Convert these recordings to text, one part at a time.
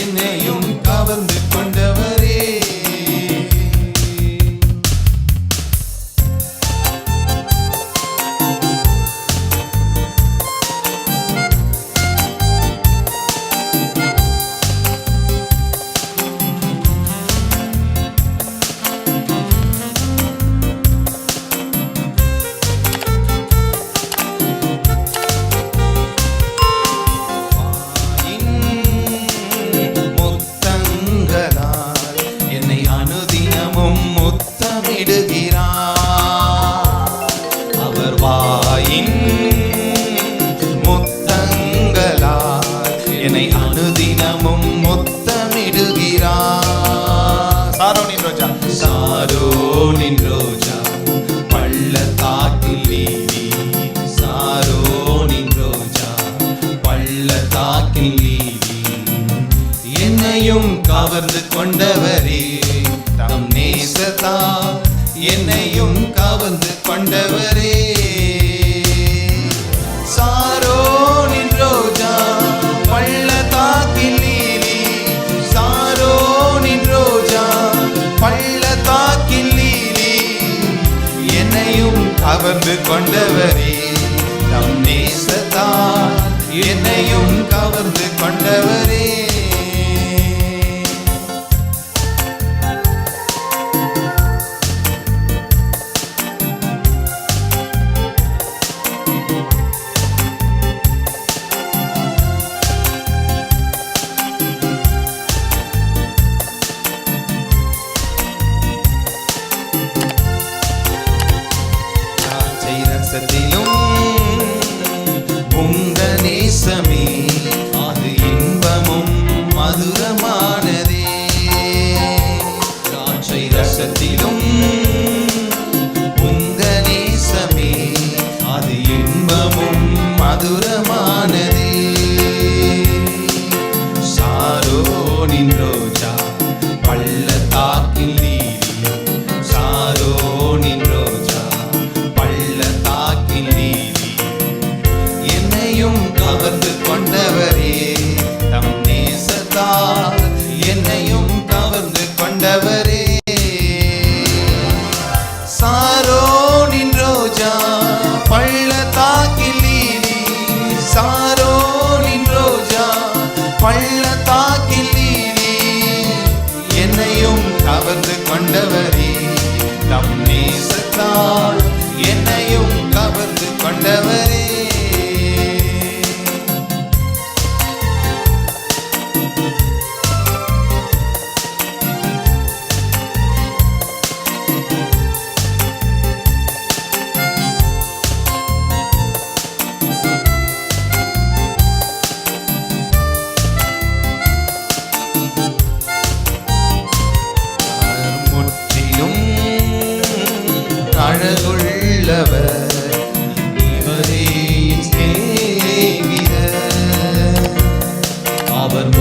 என்னையும் கவர்ந்து கொண்டவர். సారో నిన్ రోజా సారో నిన్ రోజా పళ్ళ తాకిలి సారో నిన్ రోజా పళ్ళ తాకిలి என்னையும் கவர்ந்து கொண்டவரே தம் நேசதா. என்னையும் கவர்ந்து கொண்டவரே. கவர்ந்து கொண்டவரே தம் நேசத்தான் என்னையும் கவர்ந்து கொண்டவரே. தேசத்திலும்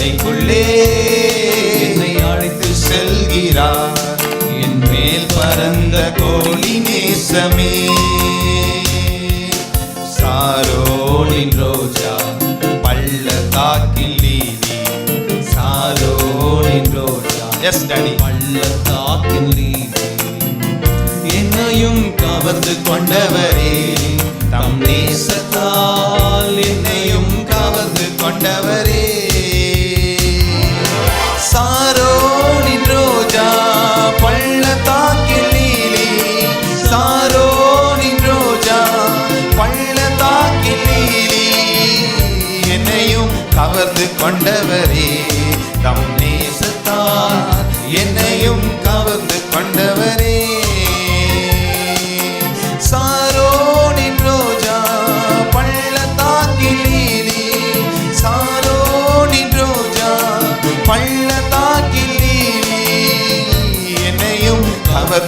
விருந்து என்னை அழைத்து செல்கிறார். என் மேல் பறந்த கோழி நேசமே. சாரோலின் ரோஜா பள்ளத்தாக்கில் நீதி சாரோலின் ரோஜா எஸ் டாடி பள்ளத்தாக்கில் நீதி என்னையும் கவர்ந்து கொண்டவரே. தம் நேசத்தால் என்னையும் கவர்ந்து கொண்டவரே.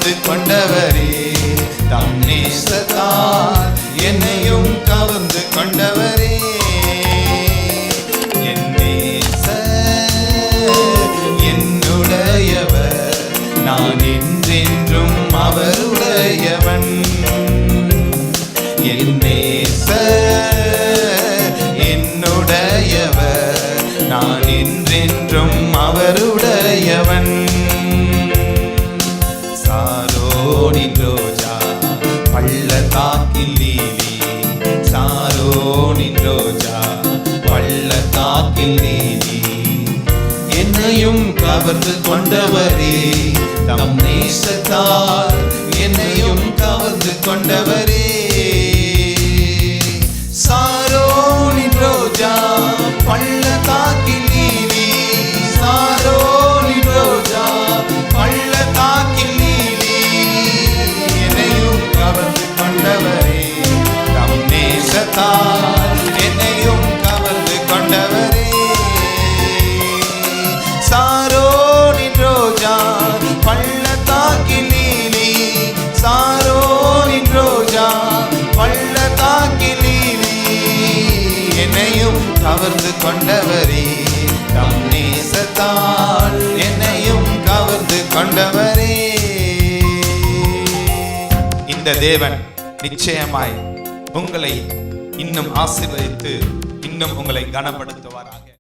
கவர்ந்து கொண்டவரே. தம் நேசத்தால் என்னையும் கவர்ந்து கொண்டவரே. என் என்னுடையவர் நான் என்றென்றும் அவருடையவன். என் நேசர் என்னுடையவர் நான் என்றென்றும் அவருடையவன் கவர்ந்து கொண்டவரே. தம் நேசத்தால் கொண்டவரே தம் நேசத்தால் என்னையும் கவர்ந்து கொண்டவரே. இந்த தேவன் நிச்சயமாய் உங்களை இன்னும் ஆசீர்வதித்து இன்னும் உங்களை கனப்படுத்துவாராக.